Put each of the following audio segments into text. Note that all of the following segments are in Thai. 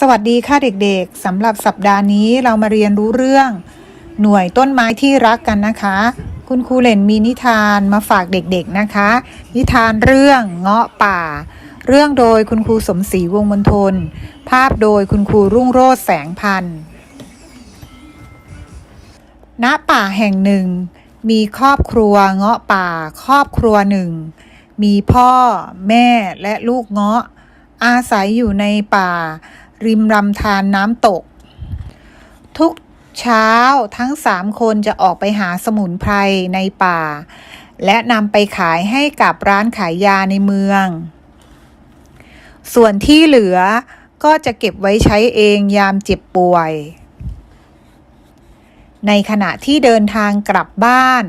สวัสดีค่ะเด็กๆสำหรับสัปดาห์นี้เรามาเรียนรู้เรื่อง หน่วยต้นไม้ที่รักกันนะคะ คุณครูเหลนมีนิทานมาฝากเด็กๆนะคะ นิทานเรื่องเงาะป่า เรื่องโดยคุณครูสมศรีวงมนทน ภาพโดยคุณครูรุ่งโรจน์แสงพันธ์ณป่าแห่งหนึ่ง มีครอบครัวเงาะป่า ครอบครัวหนึ่ง มีพ่อ แม่และลูกเงาะ อาศัยอยู่ในป่า ริมลำธารน้ำตก ทุกเช้าทั้งสามคนจะออกไปหาสมุนไพรในป่า และนำไปขายให้กับร้านขายยาในเมือง ส่วนที่เหลือก็จะเก็บไว้ใช้เองยามเจ็บป่วย ในขณะที่เดินทางกลับบ้าน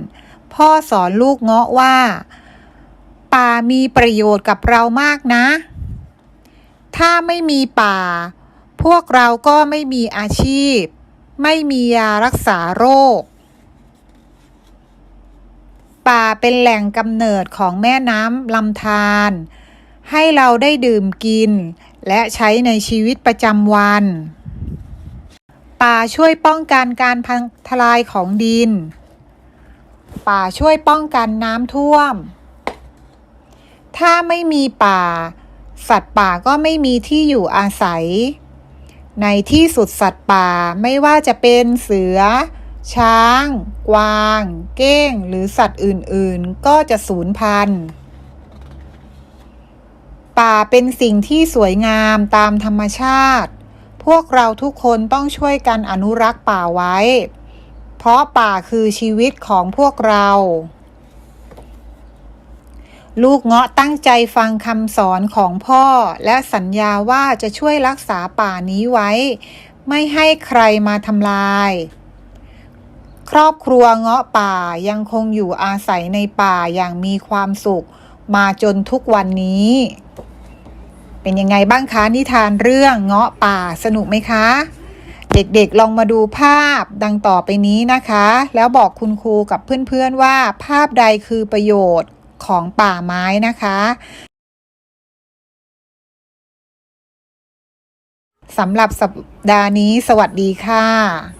พ่อสอนลูกเงาะว่า ป่ามีประโยชน์กับเรามากนะ ถ้าไม่มีป่า พวกเราก็ไม่มีอาชีพ ไม่มียารักษาโรค ป่าเป็นแหล่งกำเนิดของแม่น้ำลำธารให้เราได้ดื่มกิน และใช้ในชีวิตประจำวัน ป่าช่วยป้องกันการพังทลายของดิน ป่าช่วยป้องกันน้ำท่วม ถ้าไม่มีป่า สัตว์ป่าก็ไม่มีที่อยู่อาศัย ในที่สุดสัตว์ป่าไม่ว่าจะเป็นเสือ ช้าง กวาง เก้ง หรือสัตว์อื่นๆ ก็จะสูญพันธุ์ ป่าเป็นสิ่งที่สวยงามตามธรรมชาติ พวกเราทุกคนต้องช่วยกันอนุรักษ์ป่าไว้ เพราะป่าคือชีวิตของพวกเรา ลูกเงาะตั้งใจฟังคำสอนของพ่อ และสัญญาว่าจะช่วยรักษาป่านี้ไว้ ไม่ให้ใครมาทำลาย ครอบครัวเงาะป่ายังคงอยู่อาศัยในป่าอย่างมีความสุข มาจนทุกวันนี้ เป็นยังไงบ้างคะนิทานเรื่องเงาะป่าสนุกไหมคะ เด็กๆลองมาดูภาพดังต่อไปนี้นะคะ แล้วบอกคุณครูกับเพื่อนๆว่าภาพใดคือประโยชน์ ของป่าไม้นะคะสำหรับสัปดาห์นี้สวัสดีค่ะ